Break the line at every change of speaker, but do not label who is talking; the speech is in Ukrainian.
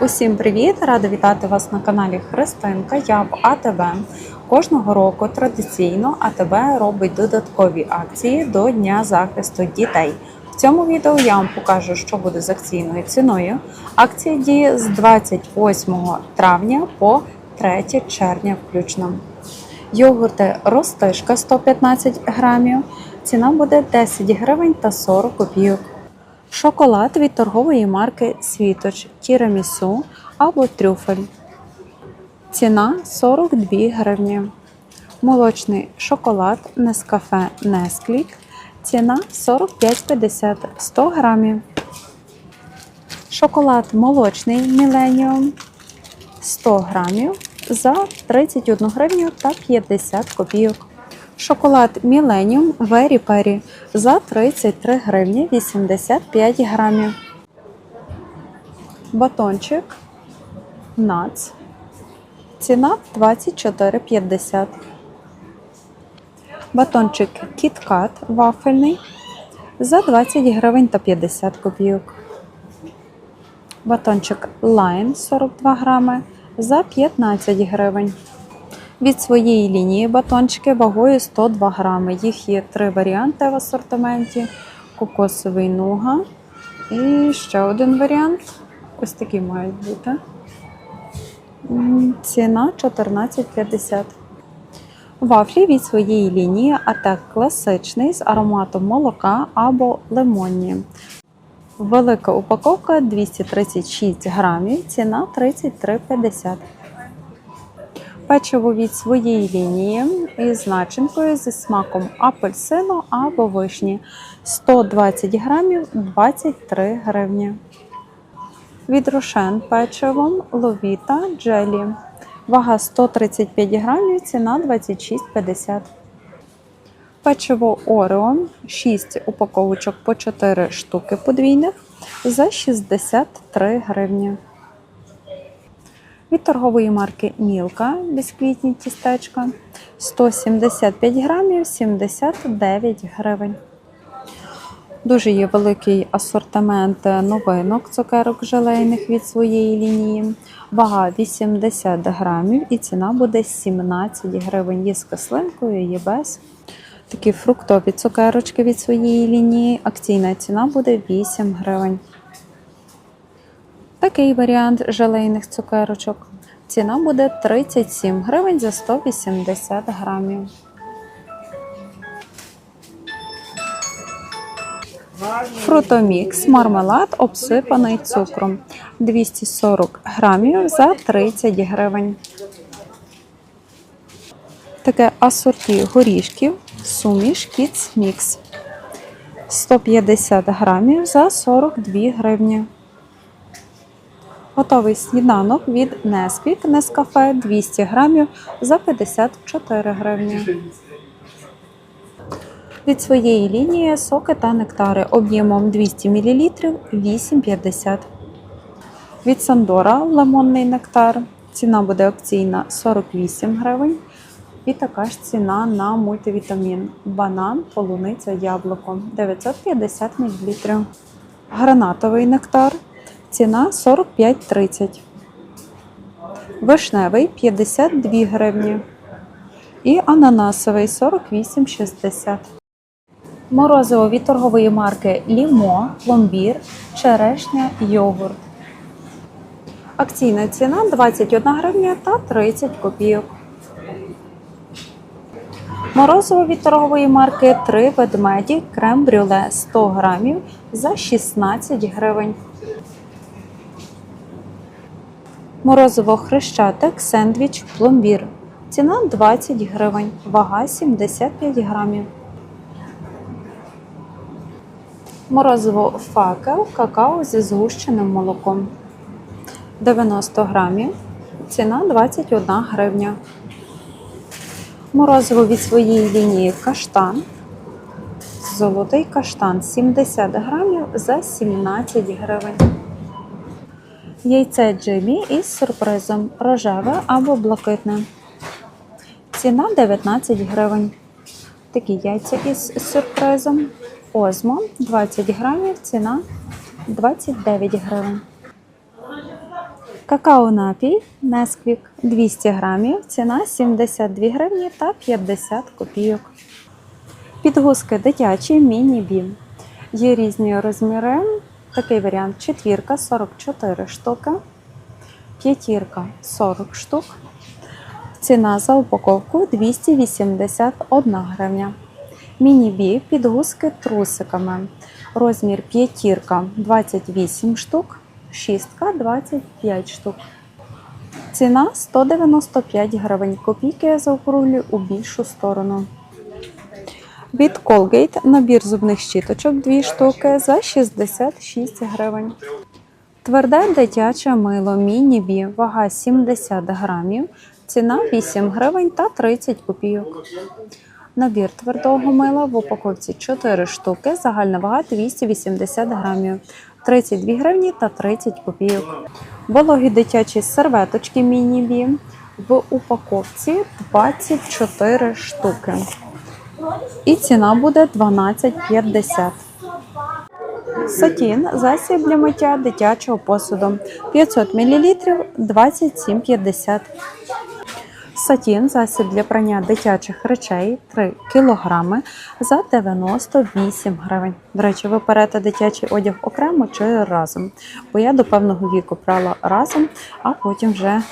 Усім привіт! Рада вітати вас на каналі Христинка. Я в АТБ. Кожного року традиційно АТБ робить додаткові акції до Дня захисту дітей. В цьому відео я вам покажу, що буде з акційною ціною. Акція діє з 28 травня по 3 червня включно. Йогурти Ростишка 115 грамів. Ціна буде 10 гривень та 40 копійок. Шоколад від торгової марки Світоч Тірамісу або трюфель. Ціна 42 гривні. Молочний шоколад Нескафе Несклік. Ціна 45,50 100 грамів. Шоколад молочний Міленіум 100 грамів за 31 гривню та 50 копійок. Шоколад Millennium Very Peri за 33 гривні 85 грамів. Батончик Нац. Ціна 24,50. Батончик KitKat вафельний за 20 гривень та 50 копійок. Батончик Line 42 грами за 15 гривень. Від своєї лінії батончики вагою 102 грами. Їх є три варіанти в асортименті: кокосовий нуга. І ще один варіант. Ось такі мають бути. Ціна 14,50. Вафлі від своєї лінії Атек класичний з ароматом молока або лимонні. Велика упаковка 236 грамів, ціна 33,50. Печиво від своєї лінії із начинкою зі смаком апельсину або вишні 120 грамів 23 гривні. Від рошен печивом ловіта джелі. Вага 135 грамів, ціна 26,50. Печиво Орео 6 упаковочок по 4 штуки подвійних за 63 гривні. Від торгової марки Мілка бісквітні тістечка 175 грамів 79 гривень. Дуже є великий асортимент новинок цукерок желейних від своєї лінії. Вага 80 грамів і ціна буде 17 гривень. Є з кислинкою, є без. Такі фруктові цукерочки від своєї лінії. Акційна ціна буде 8 гривень. Такий варіант желейних цукерочок. Ціна буде 37 гривень за 180 грамів. Фрутомікс, мармелад обсипаний цукром 240 грамів за 30 гривень. Таке асорті горішків, суміш Kids Mix 150 грамів за 42 гривні. Готовий сніданок від Nesquik Nescafe 200 грамів за 54 гривні. Від своєї лінії соки та нектари об'ємом 200 мл 8,50. Від Сандора лимонний нектар. Ціна буде акційна 48 гривень. І така ж ціна на мультивітамін. Банан, полуниця, яблуко 950 мл. Гранатовий нектар. Ціна 45,30. Вишневий 52 гривні. І ананасовий 48,60. Морозиво від торгової марки Лімо, пломбір, черешня, йогурт. Акційна ціна 21 гривня та 30 копійок. Морозиво від торгової марки 3 ведмеді крем брюле 100 грамів за 16 гривень. Морозиво хрещатик, сендвіч, пломбір. Ціна 20 гривень, вага 75 грамів. Морозиво факел, какао зі згущеним молоком. 90 грамів. Ціна 21 гривня. Морозиво від своєї лінії каштан. Золотий каштан 70 грамів за 17 гривень. Яйце джемі із сюрпризом рожеве або блакитне. Ціна 19 гривень. Такі яйця із сюрпризом. Озмо 20 грамів, ціна 29 гривень. Какао напій Несквік 200 грамів, ціна 72 гривні та 50 копійок. Підгузки дитячі міні-бім. Є різні розміри. Такий варіант четвірка 44 штуки, п'ятірка 40 штук. Ціна за упаковку 281 гривня. Міні-бі підгузки трусиками. Розмір п'ятірка 28 штук, шістка 25 штук. Ціна 195 гривень. Копійки я заокруглюю у більшу сторону. Від Colgate набір зубних щіточок 2 штуки за 66 гривень. Тверде дитяче мило міні-бі, вага 70 грамів, ціна 8 гривень та 30 копійок. Набір твердого мила в упаковці 4 штуки, загальна вага 280 грамів, 32 гривні та 30 копійок. Вологі дитячі серветочки міні-бі в упаковці 24 штуки. І ціна буде 12,50. Сатін засіб для миття дитячого посуду 500 мл 27,50. Сатін засіб для прання дитячих речей 3 кг за 98 гривень. До речі, ви берете дитячий одяг окремо чи разом. Бо я до певного віку брала разом, а потім вже